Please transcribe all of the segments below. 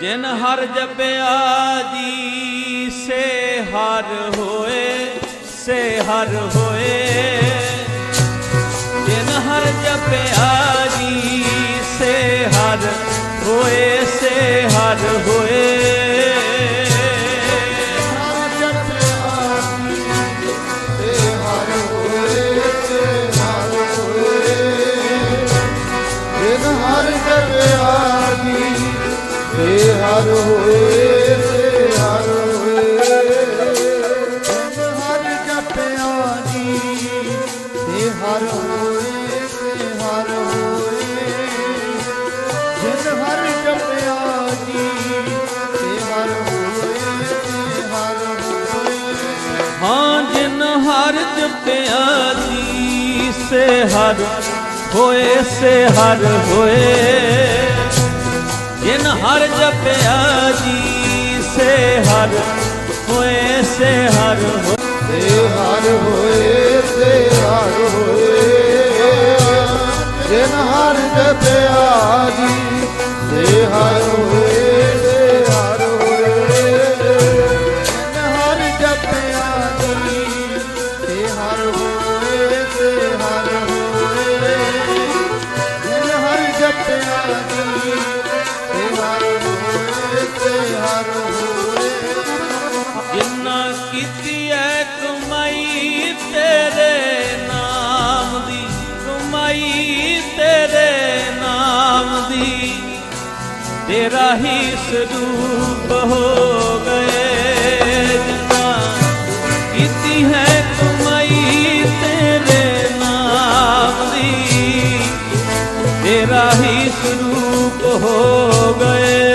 ਜਿਨ ਹਰ ਜਪਿਆ ਜੀ, ਸੇ ਹਰ ਹੋਏ, ਸੇ ਹਰ ਹੋਏ। ਜਿਨ ਹਰ ਜਪਿਆ ਜੀ, ਸੇ ਹਰ ਹੋਏ। ਤੇ ਹਰ ਹੋਏ ਹਰ ਹੋਏ। ਹਰ ਜਪਿਆ ਜੀ, ਤੇ ਹਰ ਹੋਏ, ਤੇ ਹਰ ਹੋਏ। ਜਿਨ ਹਰ ਜਪਿਆ ਜੀ, ਤੇ ਹਰ ਹੋਏ, ਤੇ ਹਰ ਹੋਏ। ਹਾਂ, ਜਿਨ ਹਰ ਜਪਿਆ ਜੀ, ਸੇ ਹਰ ਹੋਏ, ਸੇ ਹਰ ਹੋਏ। ਜਪਿਆ ਜੀ ਸੇ ਹਰ ਹੋਏ। ਸੇ ਹਰ ਹੋਏ। ਤੇ ਹਰ ਹੋਏ ਤੇ ਹਰ ਹੋਏ ਜਿਨ ਹਰ ਜਪਿਆ ਜੀ ਤੇ ਹਰ ਹੋਏ। ਤੇ ਹਰ ਤੇਰਾ ਹੀ ਸਰੂਪ ਹੋ ਗਏ ਜਿੰਨਾ ਕੀਤੀ ਹੈ ਕਮਾਈ ਤੇਰੇ ਨਾਮ ਦੀ। ਤੇਰਾ ਹੀ ਸਰੂਪ ਹੋ ਗਏ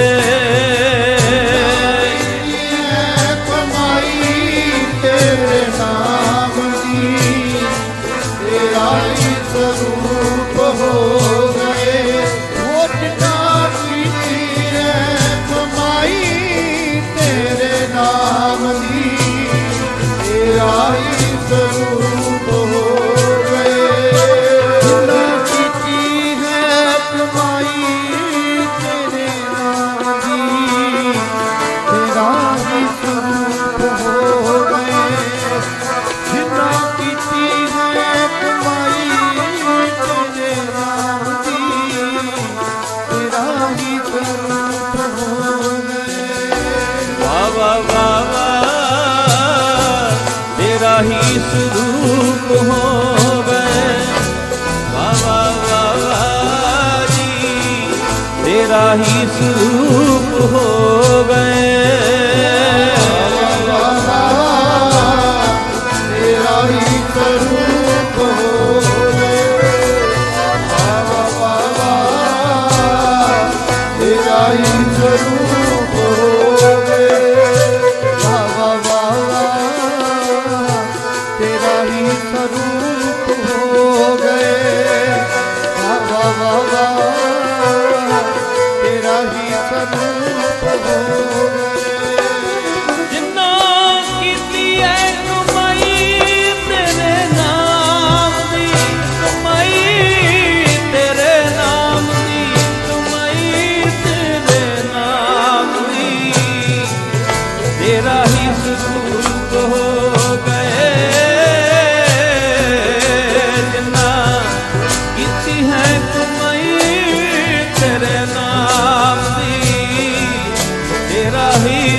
ਸਰੂਪ ਗਏ ਵਾ ਵਾ ਵਾ ਵਾ ਜੀ। ਤੇਰਾ ਹੀ ਸਰੂਪ ਹੋ